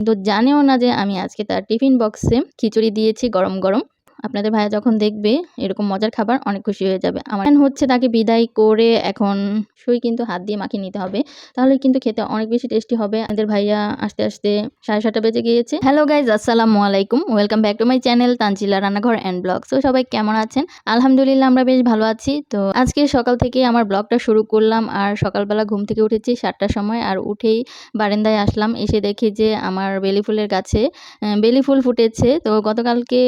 তো জানেও না যে আমি আজকে তার টিফিন বক্সে খিচুড়ি দিয়েছি গরম গরম। আপনাদের ভাইয়া যখন দেখবে এরকম মজার খাবার অনেক খুশি হয়ে যাবে। আমার হচ্ছে তাকে বিদায় করে এখন সুই কিন্তু হাত দিয়ে মাখিয়ে নিতে হবে। তাহলে কিন্তু খেতে অনেক বেশি টেস্টি হবে। আমাদের ভাইয়া আসতে আসতে সাড়ে সাতটা বেজে গিয়েছে। হ্যালো গাইজ আসসালামু আলাইকুম। Welcome back to my channel Tanzila রান্নাঘর অ্যান্ড ব্লগ তো সবাই কেমন আছেন? আলহামদুলিল্লাহ, আমরা বেশ ভালো আছি। তো আজকে সকাল থেকে আমার ব্লগটা শুরু করলাম আর সকালবেলা ঘুম থেকে উঠেছি সাতটার সময় আর উঠেই বারান্দায় আসলাম। এসে দেখি যে আমার বেলি ফুলের গাছে বেলি ফুল ফুটেছে। তো গতকালকে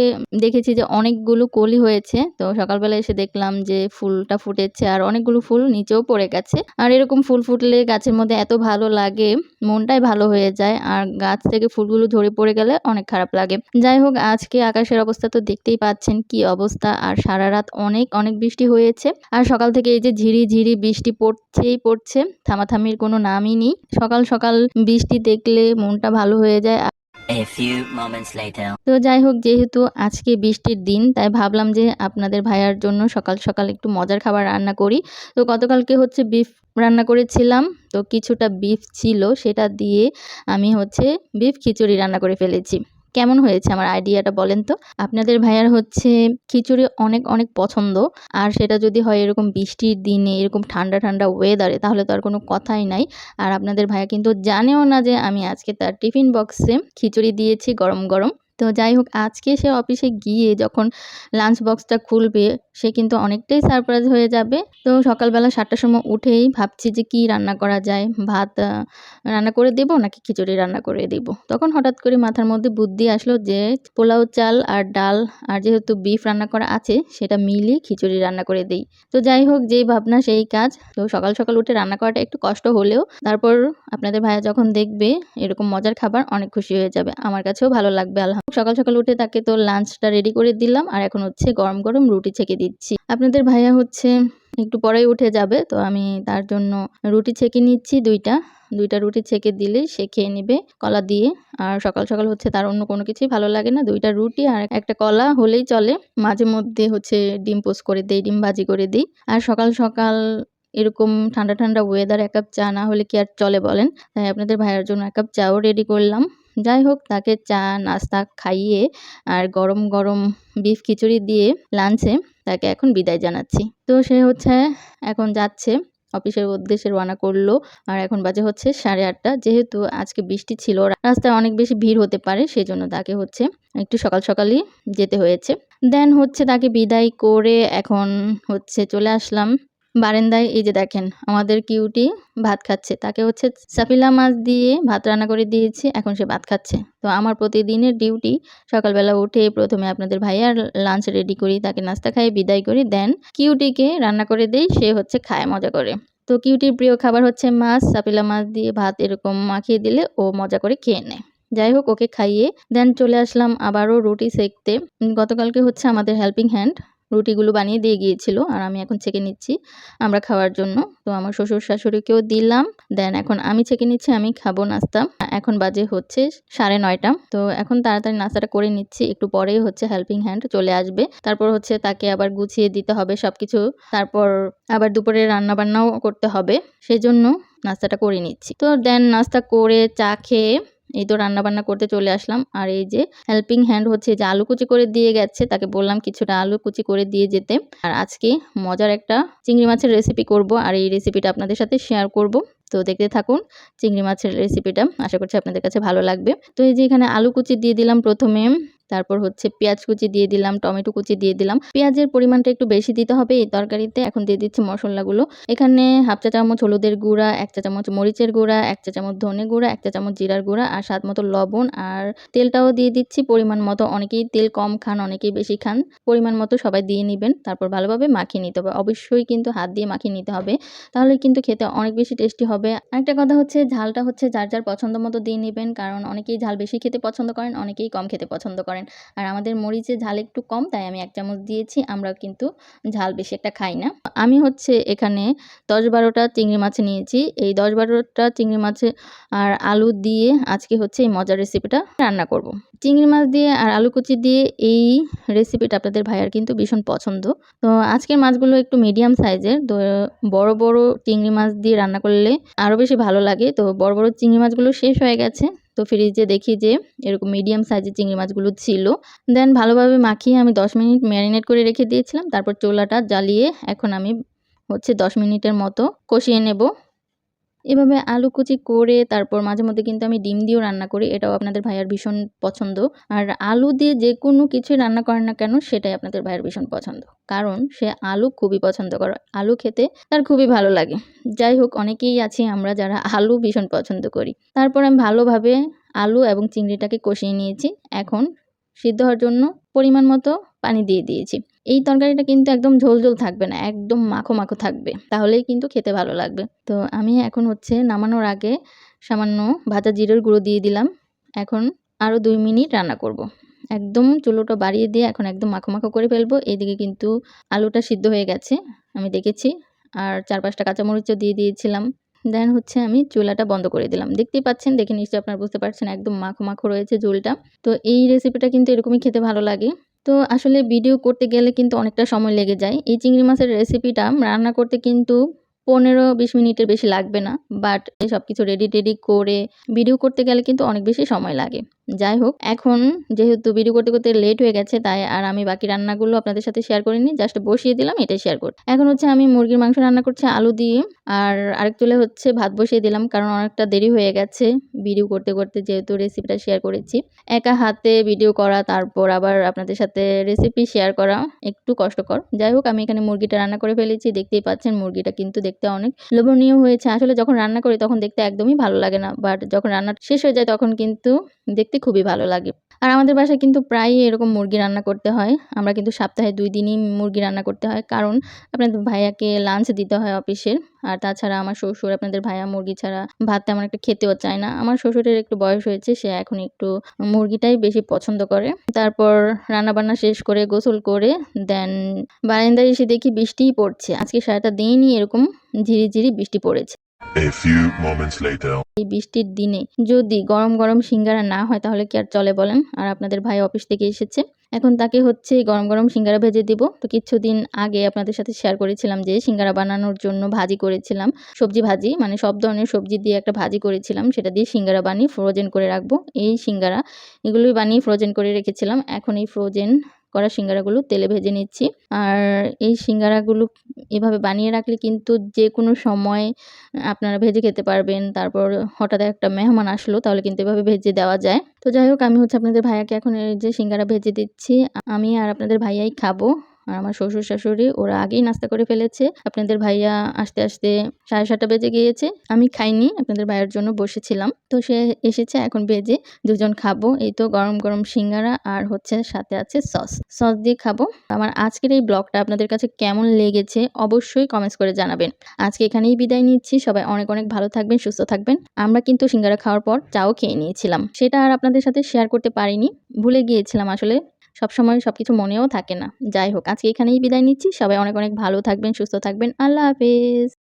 দেখেছি যে অনেকগুলো কলি হয়েছে। তো সকালবেলা এসে দেখলাম যে ফুলটা ফুটেছে আর অনেকগুলো ফুল নিচেও পড়ে গেছে। আর এরকম ফুল ফুটলে গাছের মধ্যে এত ভালো লাগে, মনটাই ভালো হয়ে যায়। আর গাছ থেকে ফুলগুলো ঝরে পড়ে গেলে অনেক খারাপ লাগে। যাই হোক, আজকে আকাশের অবস্থা তো দেখতেই পাচ্ছেন কি অবস্থা। আর সারা রাত অনেক অনেক বৃষ্টি হয়েছে। আর সকাল থেকে এই যে ঝিরি ঝিরি বৃষ্টি পড়ছেই পড়ছে। থামাথামির কোনো নামই নেই। সকাল সকাল বৃষ্টি দেখলে মনটা ভালো হয়ে যায়। তো যাই হোক, যেহেতু আজকে বৃষ্টির দিন, তাই ভাবলাম যে আপনাদের ভাইয়ার জন্য সকাল সকাল একটু মজার খাবার রান্না করি। তো গতকালকে হচ্ছে বিফ রান্না করেছিলাম, তো কিছুটা বিফ ছিল, সেটা দিয়ে আমি হচ্ছে বিফ খিচুড়ি রান্না করে ফেলেছি। কেমন হয়েছে আমার আইডিয়াটা বলেন তো? আপনাদের ভাইয়ার হচ্ছে খিচুড়ি অনেক অনেক পছন্দ। আর সেটা যদি হয় এরকম বৃষ্টির দিনে, এরকম ঠান্ডা ঠান্ডা ওয়েদারে তাহলে তো আর কোনো কথাই নাই। আর আপনাদের ভাইয়া কিন্তু জানেও না যে আমি আজকে তার টিফিন বক্সে খিচুড়ি দিয়েছি গরম গরম। তো যাই হোক, আজকে সে অফিসে গিয়ে যখন লাঞ্চ বক্সটা খুলবে সে কিন্তু অনেকটাই সারপ্রাইজ হয়ে যাবে। তো সকালবেলা সাতটার সময় উঠেই ভাবছি যে কি রান্না করা যায়? ভাত রান্না করে দেব নাকি খিচুড়ি রান্না করে দেব? তখন হঠাৎ করে মাথার মধ্যে বুদ্ধি আসলো যে পোলাও চাল আর ডাল আর যেহেতু বিফ রান্না করা আছে, সেটা মিলিয়ে খিচুড়ি রান্না করে দেই। তো যাই হোক, যেই ভাবনা, সেই কাজ। তো সকাল সকাল উঠে রান্না করাটা একটু কষ্ট হলেও তারপর আপনাদের ভাইয়া যখন দেখবে এরকম মজার খাবার, অনেক খুশি হয়ে যাবে। আমার কাছেও ভালো লাগবে, আলহাম সকাল সকাল উঠে তাকে তো লাঞ্চটা রেডি করে দিলাম আর এখন হচ্ছে গরম গরম রুটি ছেঁকে দিচ্ছি। আপনাদের ভাইয়া হচ্ছে একটু পরেই উঠে যাবে, তো আমি তার জন্য রুটি ছেঁকে নিচ্ছি দুইটা। দুইটা রুটি ছেঁকে দিলে সে খেয়ে নেবে কলা দিয়ে। আর সকাল সকাল হচ্ছে তার অন্য কোনো কিছুই ভালো লাগে না। দুইটা রুটি আর একটা কলা হলেই চলে। মাঝে মধ্যে হচ্ছে ডিম পোস্ট করে দেই, ডিম ভাজি করে দিই। আর সকাল সকাল এরকম ঠান্ডা ঠান্ডা ওয়েদার এক কাপ চা না হলে কি আর চলে বলেন? তাই আপনাদের ভাইয়ের জন্য এক কাপ চাও রেডি করলাম। যাই হোক তাকে চা, নাস্তা খাইয়ে আর গরম গরম বিফ খিচুড়ি দিয়ে লাঞ্চে তাকে এখন বিদায় জানাচ্ছি। তো সে হচ্ছে এখন যাচ্ছে, অফিসের উদ্দেশ্যে রওনা করল আর এখন বাজে হচ্ছে সাড়ে আটটা। যেহেতু আজকে বৃষ্টি ছিল, রাস্তায় অনেক বেশি ভিড় হতে পারে সেই জন্য তাকে হচ্ছে একটু সকাল সকালই যেতে হয়েছে। দেন হচ্ছে তাকে বিদায় করে এখন হচ্ছে চলে আসলাম বারান্দায় এই যে দেখেন, আমাদের কিউটি ভাত খাচ্ছে। তাকে হচ্ছে সাফিলা মাছ দিয়ে ভাত রান্না করে দিয়েছি, এখন সে ভাত খাচ্ছে। তো আমার প্রতিদিনের ডিউটি, সকালবেলা উঠে প্রথমে আপনাদের ভাইয়ার লাঞ্চ রেডি করি, তাকে নাস্তা খাইয়ে বিদায় করি দেন কিউটিকে রান্না করে দেই, সে হচ্ছে খায়, মজা করে। তো কিউটির প্রিয় খাবার হচ্ছে মাছ সাপিলা মাছ দিয়ে ভাত এরকম মাখিয়ে দিলে ও মজা করে খেয়ে নেয়। যাই হোক, ওকে খাইয়ে দেন চলে আসলাম আবারও রুটি সেকতে। গতকালকে হচ্ছে আমাদের হেল্পিং হ্যান্ড রুটিগুলো বানিয়ে দিয়ে গিয়েছিল আর আমি এখন ছেঁকে নিচ্ছি আমরা খাওয়ার জন্য। তো আমার শ্বশুর শাশুড়িকেও দিলাম। দেন এখন আমি ছেঁকে নিচ্ছি, আমি খাব নাস্তা। এখন বাজে হচ্ছে সাড়ে নয়টা। তো এখন তাড়াতাড়ি নাস্তাটা করে নিচ্ছি। একটু পরেই হচ্ছে হেল্পিং হ্যান্ড চলে আসবে। তারপর হচ্ছে তাকে আবার গুছিয়ে দিতে হবে সবকিছু। তারপর আবার দুপুরে রান্না বান্নাও করতে হবে। সেই জন্য নাস্তাটা করে নিচ্ছি। তো দেন নাস্তা করে চা খেয়ে এই তো রান্নাবান্না করতে চলে আসলাম। আর এই যে হেল্পিং হ্যান্ড হচ্ছে যে আলু কুচি করে দিয়ে গেছে, তাকে বললাম কিছুটা আলু কুচি করে দিয়ে যেতে। আর আজকে মজার একটা চিংড়ি মাছের রেসিপি করব, আর এই রেসিপিটা আপনাদের সাথে শেয়ার করব। তো দেখতে থাকুন চিংড়ি মাছের রেসিপিটা আশা করছি আপনাদের কাছে ভালো লাগবে। তো এই যে এখানে আলু কুচি দিয়ে দিলাম প্রথমে। তারপর হচ্ছে পেঁয়াজ কুচি দিয়ে দিলাম, টমেটো কুচি দিয়ে দিলাম। পেঁয়াজের পরিমাণটা একটু বেশি দিতে হবে, এই তরকারিতে। এখন দিয়ে দিচ্ছি মশলাগুলো। এখানে হাফ চা চামচ হলুদের গুঁড়া, এক চা চামচ মরিচের গুঁড়া, এক চা চামচ ধনে গুঁড়া, এক চা চামচ জিরার গুঁড়া আর স্বাদ মতো লবণ। আর তেলটাও দিয়ে দিচ্ছি পরিমাণ মতো। অনেকেই তেল কম খান, অনেকেই বেশি খান। পরিমাণ মতো সবাই দিয়ে নেবেন, তারপর ভালোভাবে মাখিয়ে নিতে হবে। অবশ্যই কিন্তু হাত দিয়ে মাখিয়ে নিতে হবে, তাহলে কিন্তু খেতে অনেক বেশি টেস্টি হবে। আরেকটা কথা হচ্ছে, ঝালটা হচ্ছে যার যার পছন্দ মতো দিয়ে নেবেন, কারণ অনেকেই ঝাল বেশি খেতে পছন্দ করেন, অনেকেই কম খেতে পছন্দ করেন। আর আমাদের মরিচে ঝাল একটু কম, তাই আমি এক চামচ দিয়েছি আমরা কিন্তু ঝাল বেশি একটা খাই না। আমি হচ্ছে এখানে দশ বারোটা চিংড়ি মাছ নিয়েছি। এই দশ বারোটা চিংড়ি মাছে আর আলু দিয়ে আজকে হচ্ছে এই মজার রেসিপিটা রান্না করব। চিংড়ি মাছ দিয়ে আর আলু কুচি দিয়ে এই রেসিপিটা আপনাদের ভাইয়ার কিন্তু ভীষণ পছন্দ। তো আজকের মাছগুলো একটু মিডিয়াম সাইজের তো বড় বড় চিংড়ি মাছ দিয়ে রান্না করলে আরও বেশি ভালো লাগে। তো বড় বড় চিংড়ি মাছগুলো শেষ হয়ে গেছে। তো ফ্রিজে দেখি যে এরকম মিডিয়াম সাইজের চিংড়ি মাছগুলো ছিল। দেন ভালোভাবে মাখিয়ে আমি দশ মিনিট ম্যারিনেট করে রেখে দিয়েছিলাম। তারপর চোলাটা জ্বালিয়ে এখন আমি হচ্ছে দশ মিনিটের মতো কষিয়ে নেব। এভাবে আলু কুচি করে তারপর মাঝে মধ্যে কিন্তু আমি ডিম দিয়েও রান্না করি, এটাও আপনাদের ভাইয়ার ভীষণ পছন্দ। আর আলু দিয়ে যে কোনো কিছুই রান্না করেন না কেন, সেটাই আপনাদের ভাইয়ের ভীষণ পছন্দ। কারণ সে আলু খুবই পছন্দ করে। আলু খেতে তার খুবই ভালো লাগে। যাই হোক, অনেকেই আছি আমরা যারা আলু ভীষণ পছন্দ করি। তারপর আমি ভালোভাবে আলু এবং চিংড়িটাকে কষিয়ে নিয়েছি। এখন সিদ্ধ হওয়ার জন্য পরিমাণ মতো পানি দিয়ে দিয়েছি। এই তরকারিটা কিন্তু একদম ঝোল ঝোল থাকবে না, একদম মাখো মাখো থাকবে। তাহলেই কিন্তু খেতে ভালো লাগবে। তো আমি এখন হচ্ছে নামানোর আগে সামান্য ভাজা জিরের গুঁড়ো দিয়ে দিলাম। এখন আরও দুই মিনিট রান্না করব। একদম চুলোটা বাড়িয়ে দিয়ে এখন একদম মাখো মাখো করে ফেলব। এইদিকে কিন্তু আলুটা সিদ্ধ হয়ে গেছে, আমি দেখেছি। আর চার পাঁচটা কাঁচামরিচও দিয়ে দিয়েছিলাম। দেন হচ্ছে আমি চুলাটা বন্ধ করে দিলাম। দেখতেই পাচ্ছেন, দেখে নিশ্চয়ই আপনারা বুঝতে পারছেন, একদম মাখো মাখো রয়েছে ঝোলটা। তো এই রেসিপিটা কিন্তু এরকমই খেতে ভালো লাগে। তো আসলে ভিডিও করতে গেলে কিন্তু অনেকটা সময় লেগে যায়। এই চিংড়ি মাছের রেসিপিটা রান্না করতে কিন্তু পনেরো বিশ মিনিটের বেশি লাগবে না। বাট সব কিছু রেডি টেডি করে ভিডিও করতে গেলে কিন্তু অনেক বেশি সময় লাগে। যাই হোক, এখন যেহেতু ভিডিও করতে করতে লেট হয়ে গেছে, তাই আর আমি বাকি রান্নাগুলো আপনাদের সাথে শেয়ার করিনি জাস্ট বসিয়ে দিলাম, এটাই শেয়ার করি এখন হচ্ছে আমি মুরগির মাংস রান্না করছি আলু দিয়ে, আর আরেক তুলে হচ্ছে ভাত বসিয়ে দিলাম, কারণ অনেকটা দেরি হয়ে গেছে ভিডিও করতে করতে, যেহেতু রেসিপিটা শেয়ার করেছি। একা হাতে ভিডিও করা, তারপর আবার আপনাদের সাথে রেসিপি শেয়ার করা, একটু কষ্টকর। যাই হোক, আমি এখানে মুরগিটা রান্না করে ফেলেছি, দেখতেই পাচ্ছেন মুরগিটা কিন্তু দেখতে অনেক লোভনীয় হয়েছে। আসলে যখন রান্না করি, তখন দেখতে একদমই ভালো লাগে না বাট যখন রান্না শেষ হয়ে যায়, তখন কিন্তু দেখতে খুবই ভালো লাগে। আর আমাদের বাসায় কিন্তু প্রায়ই এরকম মুরগি রান্না করতে হয়। আমরা কিন্তু সপ্তাহে দুই দিনই মুরগি রান্না করতে হয়। কারণ আপনাদের ভাইয়াকে লাঞ্চ দিতে হয় অফিসের আর তাছাড়া আমার শ্বশুর, আপনাদের ভাইয়া মুরগি ছাড়া ভাত তেমন একটা খেতেও চায় না। আমার শ্বশুরের একটু বয়স হয়েছে, সে এখন একটু মুরগিটাই বেশি পছন্দ করে। তারপর রান্নাবান্না শেষ করে, গোসল করে দেন বারান্দায় এসে দেখি বৃষ্টিই পড়ছে। আজকে সারাটা দিনই এরকম ঝিরিঝিরি বৃষ্টি পড়েছে। A few moments later. এই বৃষ্টির দিনে যদি গরম গরম সিঙ্গারা না হয়, তাহলে কি আর চলে বলেন? আর আপনাদের ভাই অফিস থেকে এসেছে। এখন তাকে হচ্ছে গরম গরম সিঙ্গারা ভেজে দিব। তো কিছুদিন আগে আপনাদের সাথে শেয়ার করেছিলাম যে, সিঙ্গারা বানানোর জন্য ভাজি করেছিলাম। সবজি ভাজি মানে সব ধরনের সবজি দিয়ে একটা ভাজি করেছিলাম। সেটা দিয়ে সিঙ্গারা বানিয়ে ফ্রোজেন করে রাখব। এই সিঙ্গারা, এগুলোই বানিয়ে ফ্রোজেন করে রেখেছিলাম। এখন এই ফ্রোজেন করা সিঙ্গারাগুলো তেলে ভেজে নিচ্ছি। আর এই সিঙ্গারাগুলো এভাবে বানিয়ে রাখলে কিন্তু যে কোনো সময় আপনারা ভেজে খেতে পারবেন, তারপর হঠাৎ একটা মেহমান আসলো, তাহলে কিন্তু এভাবে ভেজে দেওয়া যায়। তো যাই হোক, আমি হচ্ছে আপনাদের ভাইয়াকে এখন এই যে সিঙ্গারা ভেজে দিচ্ছি। আমি আর আপনাদের ভাইয়াই খাব। আর আমার শ্বশুর শাশুড়ি, ওরা আগেই নাস্তা করে ফেলেছে। আপনাদের ভাইয়া আসতে আসতে সাড়ে সাতটা বেজে গিয়েছে। আমি খাইনি, আপনাদের ভাইয়ের জন্য বসেছিলাম। তো সে এসেছে, এখন বেজে দুজন খাব। এই তো গরম গরম সিঙ্গারা আর হচ্ছে সাথে আছে সস। সস দিয়ে খাব। আমার আজকের এই ব্লগটা আপনাদের কাছে কেমন লেগেছে অবশ্যই কমেন্টস করে জানাবেন। আজকে এখানেই বিদায় নিচ্ছি। সবাই অনেক অনেক ভালো থাকবেন, সুস্থ থাকবেন। আমরা কিন্তু সিঙ্গারা খাওয়ার পর চাও খেয়ে নিয়েছিলাম। সেটা আর আপনাদের সাথে শেয়ার করতে পারিনি। ভুলে গিয়েছিলাম আসলে। সবসময় সব কিছু মনেও থাকে না। যাই হোক, আজকে এখানেই বিদায় নিচ্ছি। সবাই অনেক অনেক ভালো থাকবেন, সুস্থ থাকবেন। আল্লাহ হাফেজ।